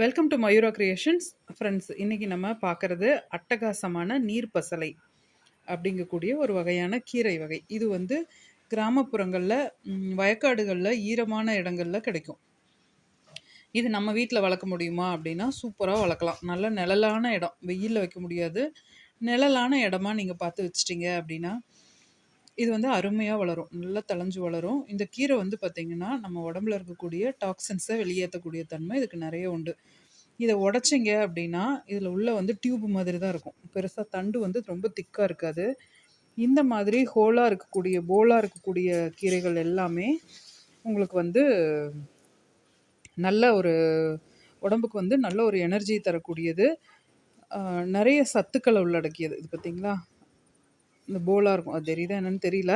Welcome to Mayura creations friends இன்றைக்கி நம்ம பார்க்குறது அட்டகாசமான நீர் பசலை அப்படிங்கக்கூடிய ஒரு வகையான கீரை வகை. இது வந்து கிராமப்புறங்களில் வயக்காடுகளில் ஈரமான இடங்களில் கிடைக்கும். இது நம்ம வீட்டில் வளர்க்க முடியுமா அப்படின்னா சூப்பராக வளர்க்கலாம். நல்ல நிழலான இடம். வெயிலில் வைக்க முடியாது. நிழலான இடமா நீங்கள் பார்த்து வச்சிட்டிங்க அப்படின்னா இது வந்து அருமையாக வளரும். நல்லா தளைஞ்சு வளரும். இந்த கீரை வந்து பார்த்திங்கன்னா நம்ம உடம்புல இருக்கக்கூடிய டாக்ஸின்ஸை வெளியேற்றக்கூடிய தன்மை இதுக்கு நிறைய உண்டு. இதை உடச்சிங்க அப்படின்னா இதில் உள்ள வந்து டியூப் மாதிரி தான் இருக்கும். பெருசாக தண்டு வந்து ரொம்ப திக்காக இருக்காது. இந்த மாதிரி ஹோலாக இருக்கக்கூடிய போலாக இருக்கக்கூடிய கீரைகள் எல்லாமே உங்களுக்கு வந்து நல்ல ஒரு உடம்புக்கு வந்து நல்ல ஒரு எனர்ஜி தரக்கூடியது. நிறைய சத்துக்களை உள்ளடக்கியது. இது பார்த்திங்களா இந்த போலாக இருக்கும். அது தெரியுதா என்னன்னு தெரியல.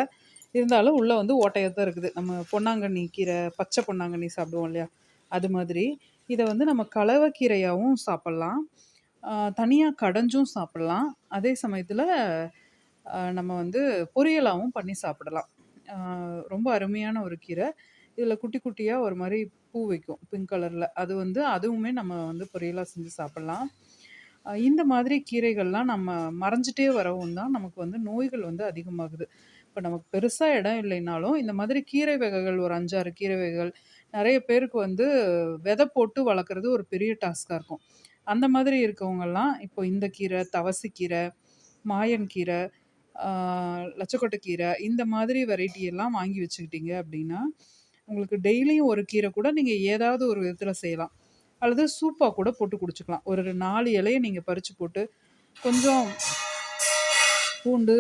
இருந்தாலும் உள்ளே வந்து ஓட்டையாக தான் இருக்குது. நம்ம பொன்னாங்கண்ணி கீரை பச்சை பொன்னாங்கண்ணி சாப்பிடுவோம் இல்லையா? அது மாதிரி. இதை வந்து நம்ம கலவைக்கீரையாகவும் சாப்பிட்லாம். தனியாக கடைஞ்சும் சாப்பிட்லாம். அதே சமயத்தில் நம்ம வந்து பொரியலாகவும் பண்ணி சாப்பிடலாம். ரொம்ப அருமையான ஒரு கீரை. இதில் குட்டி குட்டியாக ஒரு மாதிரி பூ வைக்கும் பிங்க் கலரில் அது வந்து அதுவுமே நம்ம வந்து பொரியலாக செஞ்சு சாப்பிட்லாம். இந்த மாதிரி கீரைகள்லாம் நம்ம மறைஞ்சிட்டே வரவும் தான் நமக்கு வந்து நோய்கள் வந்து அதிகமாகுது. இப்போ நமக்கு பெருசாக இடம் இல்லைனாலும் இந்த மாதிரி கீரை வகைகள் ஒரு அஞ்சாறு கீரை வகைகள் நிறைய பேருக்கு வந்து விதை போட்டு வளர்க்குறது ஒரு பெரிய டாஸ்காக இருக்கும். அந்த மாதிரி இருக்கவங்கெல்லாம் இப்போ இந்த கீரை தவசிக்கீரை மாயன் கீரை லட்சக்கொட்டை கீரை இந்த மாதிரி வெரைட்டி எல்லாம் வாங்கி வச்சுக்கிட்டீங்க அப்படின்னா உங்களுக்கு டெய்லியும் ஒரு கீரை கூட நீங்கள் ஏதாவது ஒரு விதத்தில் செய்யலாம். அல்லது சூப்பாக கூட போட்டு குடிச்சிக்கலாம். ஒரு நாலு இலையை நீங்கள் பறித்து போட்டு கொஞ்சம் பூண்டு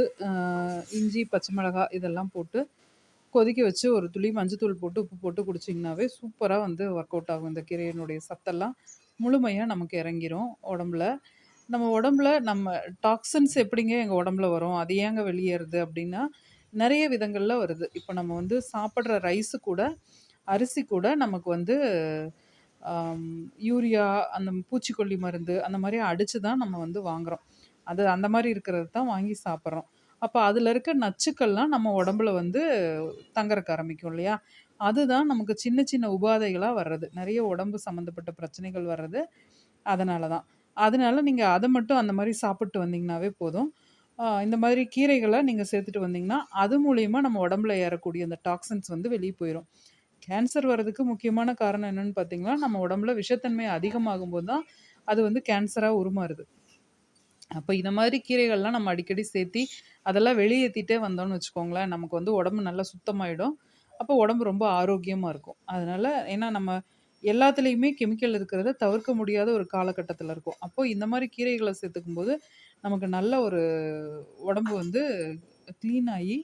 இஞ்சி பச்சை மிளகாய் இதெல்லாம் போட்டு கொதிக்க வச்சு ஒரு துளி மஞ்சத்தூள் போட்டு உப்பு போட்டு குடிச்சிங்கனாவே சூப்பராக வந்து ஒர்க் அவுட் ஆகும். இந்த கீரையினுடைய சத்தெல்லாம் முழுமையாக நமக்கு இறங்கிரும் உடம்புல. நம்ம உடம்புல நம்ம டாக்ஸின்ஸ் எப்படிங்க எங்கள் உடம்புல வரும்? அது ஏங்க வெளியேறுது அப்படின்னா நிறைய விதங்களில் வருது. இப்போ நம்ம வந்து சாப்பிட்ற ரைஸு கூட அரிசி கூட நமக்கு வந்து யூரியா அந்த பூச்சிக்கொல்லி மருந்து அந்த மாதிரி அடித்து தான் நம்ம வந்து வாங்குகிறோம் அது அந்த மாதிரி இருக்கிறது தான் வாங்கி சாப்பிட்றோம். அப்போ அதில் இருக்க நச்சுக்கள்லாம் நம்ம உடம்புல வந்து தங்கறக்க ஆரம்பிக்கும் இல்லையா? அதுதான் நமக்கு சின்ன சின்ன உபாதைகளாக வர்றது. நிறைய உடம்பு சம்மந்தப்பட்ட பிரச்சனைகள் வர்றது அதனால தான். அதனால நீங்கள் அதை மட்டும் அந்த மாதிரி சாப்பிட்டு வந்தீங்கனாவே போதும். இந்த மாதிரி கீரைகளை நீங்கள் சேர்த்துட்டு வந்தீங்கன்னா அது மூலயமா நம்ம உடம்புல ஏறக்கூடிய அந்த டாக்ஸின்ஸ் வந்து வெளியே போயிடும் கேன்சர் வர்றதுக்கு முக்கியமான காரணம் என்னன்னு பார்த்தீங்கன்னா நம்ம உடம்புல விஷத்தன்மை அதிகமாகும் போது தான் அது வந்து கேன்சராக உருமாறுது. அப்போ இந்த மாதிரி கீரைகள்லாம் நம்ம அடிக்கடி சேர்த்தி அதெல்லாம் வெளியேற்றிட்டே வந்தோம்னு வச்சுக்கோங்களேன் நமக்கு வந்து உடம்பு நல்லா சுத்தமாயிடும். அப்போ உடம்பு ரொம்ப ஆரோக்கியமாக இருக்கும். அதனால் ஏன்னா நம்ம எல்லாத்துலேயுமே கெமிக்கல் இருக்கிறத தவிர்க்க முடியாத ஒரு காலகட்டத்தில் இருக்கும். அப்போது இந்த மாதிரி கீரைகளை சேர்த்துக்கும் போது நமக்கு நல்ல ஒரு உடம்பு வந்து க்ளீன் ஆகி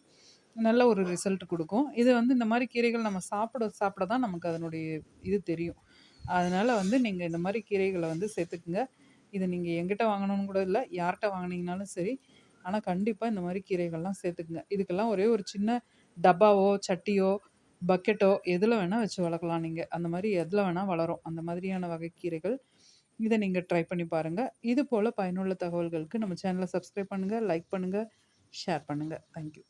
நல்ல ஒரு ரிசல்ட் கொடுக்கும். இது வந்து இந்த மாதிரி கீரைகள் நம்ம சாப்பிட சாப்பிட தான் நமக்கு அதனுடைய இது தெரியும். அதனால் வந்து நீங்கள் இந்த மாதிரி கீரைகளை வந்து சேர்த்துக்குங்க. இதை நீங்கள் எங்கிட்ட வாங்கணும்னு கூட இல்லை யார்கிட்ட வாங்கினீங்கனாலும் சரி ஆனால் கண்டிப்பாக இந்த மாதிரி கீரைகள்லாம் சேர்த்துக்குங்க. இதுக்கெல்லாம் ஒரே ஒரு சின்ன டப்பாவோ சட்டியோ பக்கெட்டோ எதில் வேணால் வச்சு வளர்க்கலாம் நீங்கள் அந்த மாதிரி எதில் வேணால் வளரும். அந்த மாதிரியான வகை கீரைகள் இதை நீங்கள் ட்ரை பண்ணி பாருங்கள் இது போல் பயனுள்ள தகவல்களுக்கு நம்ம சேனலை சப்ஸ்கிரைப் பண்ணுங்கள் லைக் பண்ணுங்கள் ஷேர் பண்ணுங்கள் தேங்க்யூ